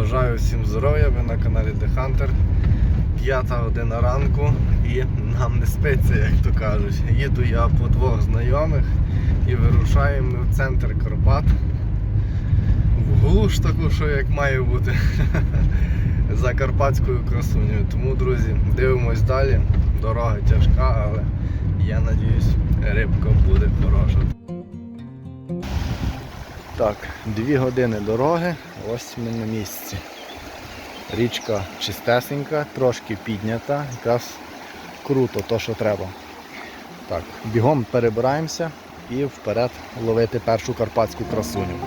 Бажаю всім здоров'я, ви на каналі The Hunter. П'ята година ранку і нам не спиться, як то кажуть. Їду я по двох знайомих і вирушаємо в центр Карпат. В глуш таку, що як має бути за карпатською красунею. Тому, друзі, дивимось далі. Дорога тяжка, але я надіюсь, рибка буде хороша. Так, дві години дороги, ось ми на місці. Річка чистесенька, трошки піднята, якраз круто, то що треба. Так, бігом перебираємося і вперед ловити першу карпатську красуню.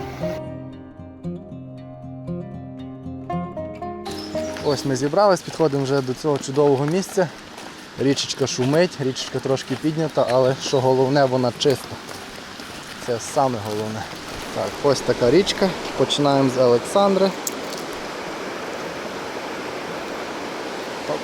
Ось ми зібрались, підходимо вже до цього чудового місця. Річечка шумить, річечка трошки піднята, але що головне, вона чиста. Це саме головне. Так, ось така річка. Починаємо з Олександри. Оп.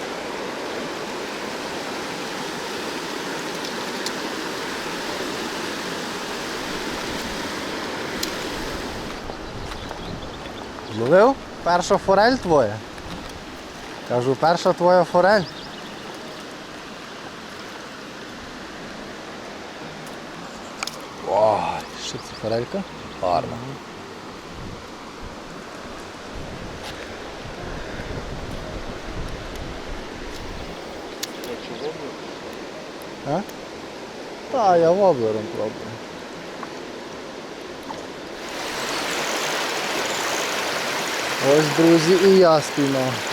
Зловив? Перша форель твоя? Кажу, перша твоя форель. Ой, що це форелька? Гарна. А? Та, я воблером пробую. Ось, друзі, і я спіймав.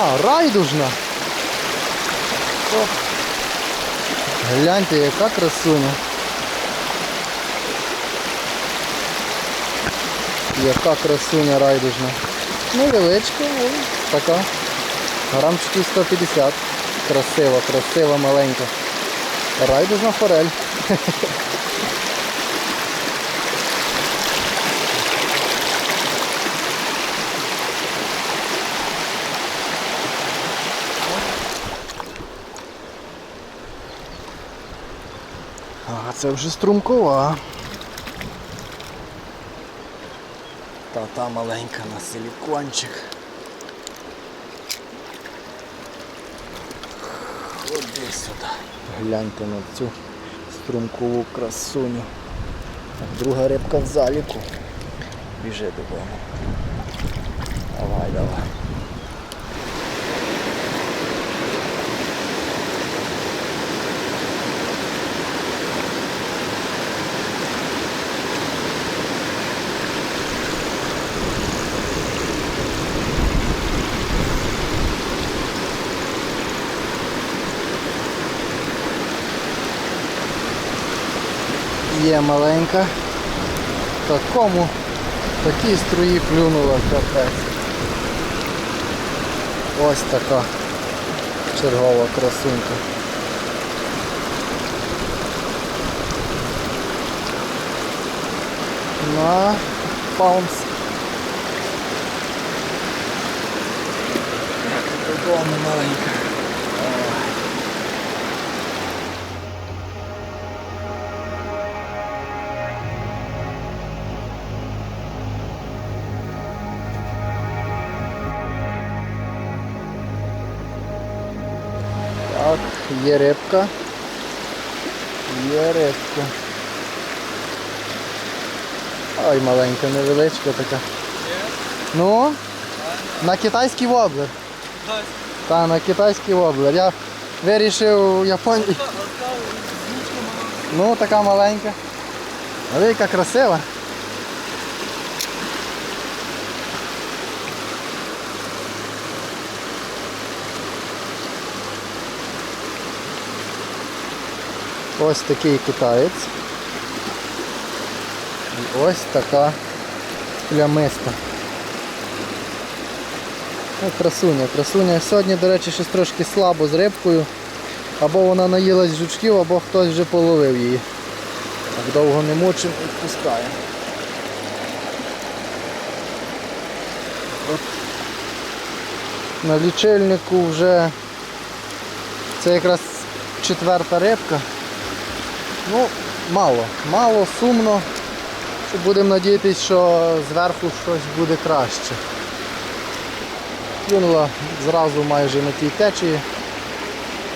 А, райдужна. Гляньте, яка красуня. Яка красуня райдужна. Невеличка, але така. Грамчиків 150. Красива, красива, маленька. Райдужна форель. А це вже струмкова. Та та маленька на силікончик. Ходи сюди. Гляньте на цю струмкову красуню. Друга рибка в заліку. Біжи додому. Давай, давай. Є маленька. Такому такі струї клюнула капець. Ось така чергова красунька. На паунс. Додому маленька. Є рибка. Є рибка. Ой, маленька, невеличка така. Ну? На китайський воблер. Та, на китайський воблер. Я вирішив Японію. Ну, така маленька. Але красива. Ось такий китаєць. І ось така плямиста. Ну, красуня, красуня. Сьогодні, до речі, щось трошки слабо з рибкою. Або вона наїлась жучків, або хтось вже половив її. Так довго не мучимо, відпускаємо. От. На лічильнику вже це якраз четверта рибка. Ну, мало, мало, сумно. Будемо надіятися, що зверху щось буде краще. Клюнула зразу майже на тій течії.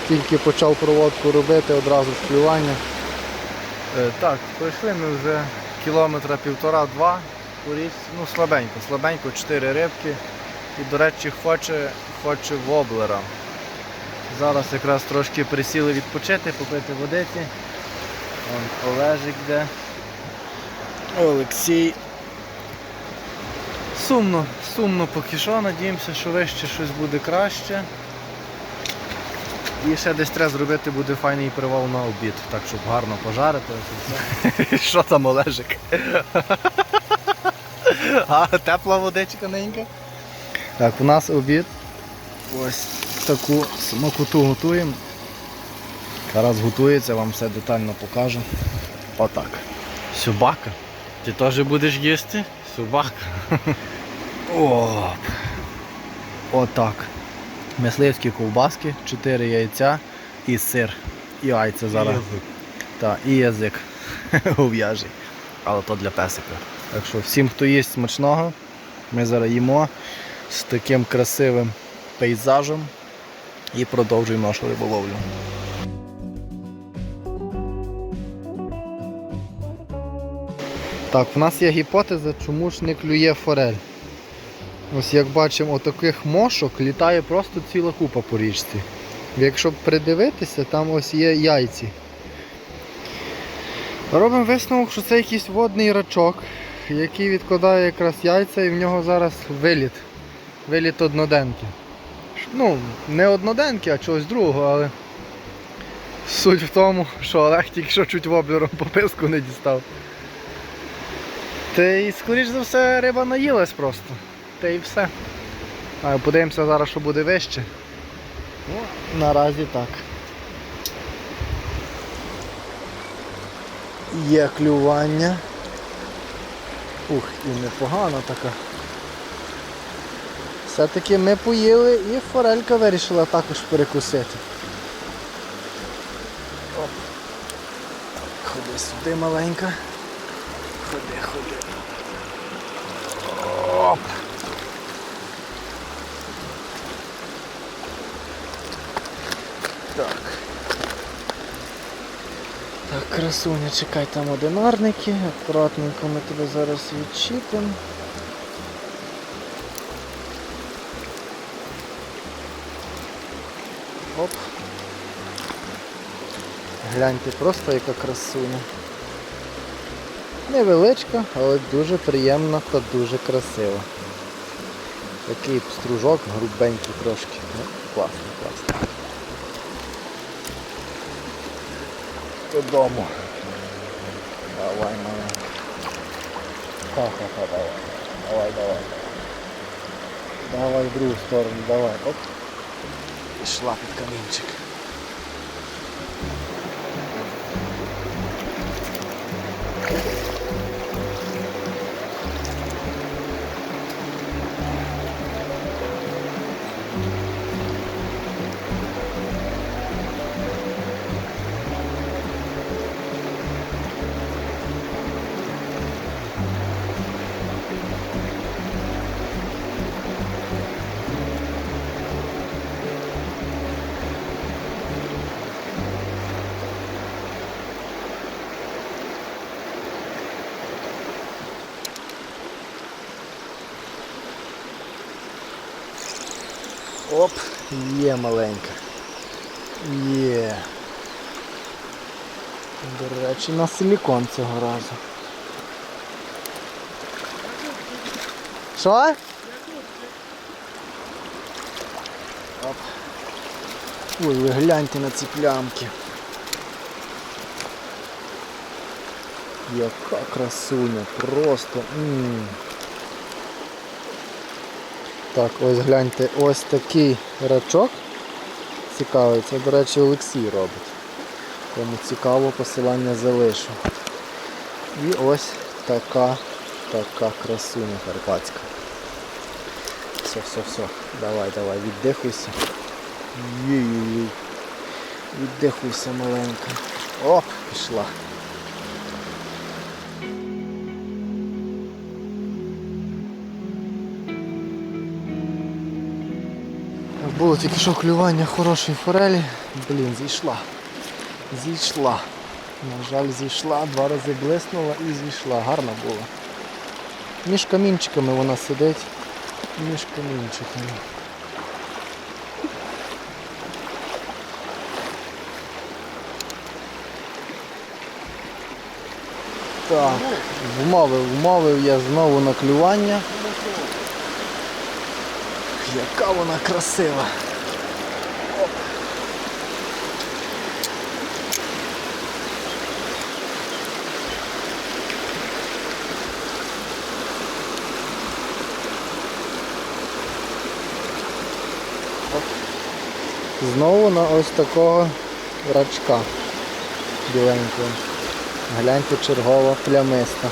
Тільки почав проводку робити, одразу ж клювання. Е, Так, пройшли ми вже кілометра півтора-два. Ну, слабенько, слабенько, чотири рибки. І, до речі, хоче, хоче воблера. Зараз якраз трошки присіли відпочити, попити водиці. Вон Олежик де. Олексій. Сумно, сумно поки що, надіємося, що вище щось буде краще. І ще десь треба зробити буде файний привал на обід, так щоб гарно пожарити. Що там Олежик? А, тепла водичка ненька. Так, у нас обід. Ось таку смакоту готуємо. Зараз готується, вам все детально покажу. Отак. Собака. Ти теж будеш їсти? Собака. Оп. Отак. Мисливські ковбаски, 4 яйця і сир. І яйця зараз. Так, і язик ув'яжий. Але то для песика. Так що всім, хто їсть смачного, ми зараз їмо з таким красивим пейзажем і продовжуємо нашу риболовлю. Так, в нас є гіпотеза, чому ж не клює форель. Ось як бачимо, отаких мошок літає просто ціла купа по річці. Якщо придивитися, там ось є яйці. Робимо висновок, що це якийсь водний рачок, який відкладає якраз яйця і в нього зараз виліт. Виліт одноденки. Ну, не одноденки, а чогось другого, але суть в тому, що Олег тільки що чуть воблером по писку не дістав. Та й скоріш за все риба наїлась просто. Та й все. А подивимося зараз, що буде вище. Ну, наразі так. Є клювання. Ух, і непогана така. Все-таки ми поїли і форелька вирішила також перекусити. Ходи сюди маленька. Ходи, ходи. Оп. Так. Так, красуня, чекай, там одинарники. Акуратненько ми тебе зараз відчіпимо. Оп. Гляньте, просто яка красуня. Невеличка, але дуже приємна та дуже красива. Такий стружок грубенький трошки. Ну, класно, класно. Додому. Давай, маленька. Ха-ха-ха, давай. Давай, давай. Давай в другу сторону, давай. Оп. Пішла під камінчик. Оп, є маленька. Є. До речі, на силікон цього разу. Що? Оп. Ой, ви гляньте на ці плямки. Яка красуня, просто. м Так, ось гляньте, ось такий рачок. Цікавий, це, до речі, Олексій робить. Кому цікаво, посилання залишу. І ось така, така красуня карпатська. все, все, все. Давай, давай, віддихуйся. Віддихуйся маленька. Оп, пішла. Було тільки що клювання хорошої форелі. Блін, зійшла. Зійшла. На жаль, зійшла, два рази блиснула і зійшла. Гарна була. Між камінчиками вона сидить. Між камінчиками. Так, вмовив, вмовив я знову на клювання. Яка вона красива. Знову на ось такого рачка біленького. Гляньте чергова плямиста.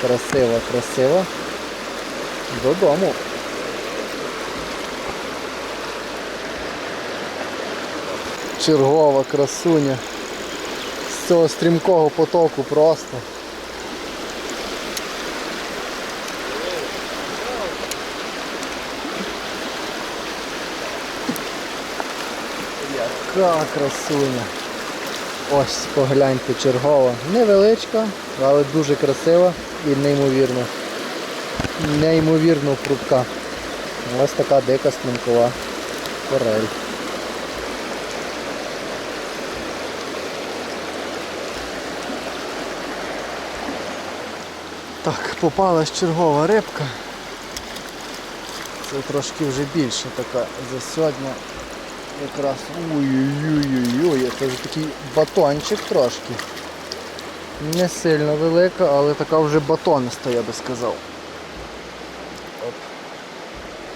Красива, красива. Додому. Чергова красуня. З цього стрімкого потоку просто. Яка красуня. Ось погляньте чергова. Невеличка, але дуже красива і неймовірно. Неймовірно прудка. Ось така дика стрімкова форель. Так, попалась чергова рибка. Це трошки вже більше така за сьогодні. Якраз ой-ой-ой-ой, це вже такий батончик трошки. Не сильно велика, але така вже батониста, я би сказав. Оп.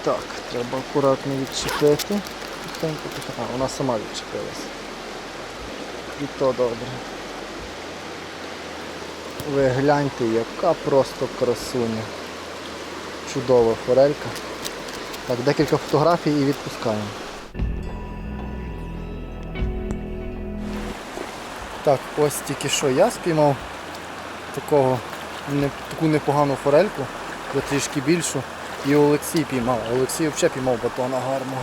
Так, треба акуратно відчепити. Тихенько, вона сама відчепилась. І то добре. Ви гляньте, яка просто красуня. Чудова форелька. Так, декілька фотографій і відпускаємо. Так, ось тільки що я спіймав такого, не, таку непогану форельку, вже трішки більшу. І Олексій піймав. Олексій взагалі піймав батона гарного.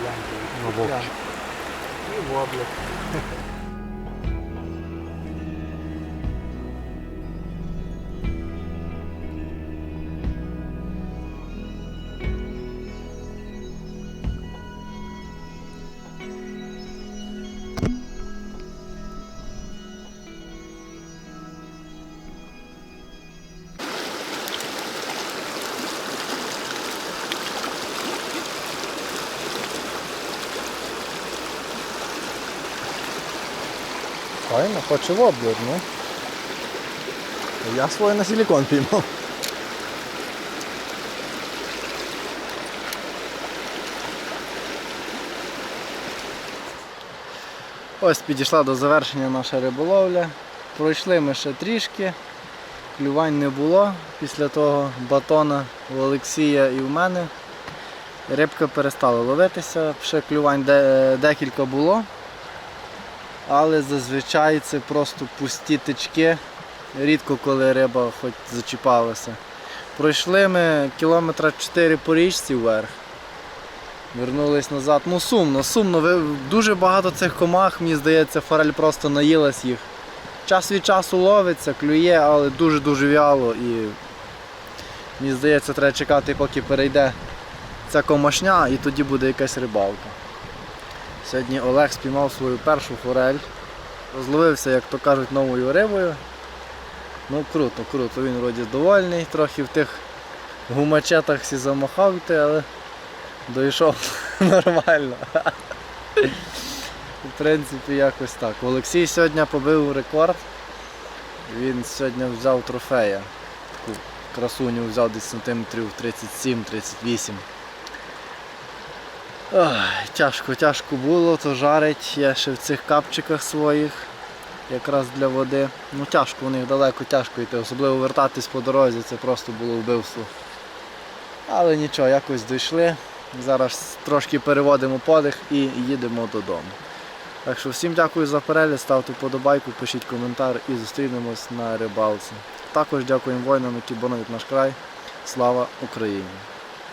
Гляньте. І воблик. Файно, хоче воблер, ну. Я своє на силікон піймав. Ось підійшла до завершення наша риболовля. Пройшли ми ще трішки, клювань не було після того батона у Олексія і в мене. Рибка перестала ловитися, ще клювань декілька було. Але зазвичай це просто пусті тички. Рідко коли риба хоч зачіпалася. Пройшли ми кілометра 4 по річці вверх. Вернулись назад. Ну сумно, сумно. Дуже багато цих комах, мені здається, форель просто наїлась їх. Час від часу ловиться, клює, але дуже-дуже вяло і мені здається, треба чекати, поки перейде ця комашня і тоді буде якась рибалка. Сьогодні Олег спіймав свою першу форель. Розловився, як то кажуть, новою рибою. Ну круто, круто, він вроді довольний, трохи в тих гумачетах всі замахав йти, але дійшов нормально. В принципі, якось так. Олексій сьогодні побив рекорд. Він сьогодні взяв трофея. Таку красуню взяв десь сантиметрів 37-38. Ой, тяжко, тяжко було, то жарить. Я ще в цих капчиках своїх. якраз для води. Ну тяжко у них далеко тяжко йти, особливо вертатись по дорозі, це просто було вбивство. Але нічого, якось дійшли. Зараз трошки переводимо подих і їдемо додому. Так що всім дякую за перегляд, ставте вподобайку, пишіть коментар і зустрінемось на рибалці. Також дякуємо воїнам, які боронять наш край. Слава Україні!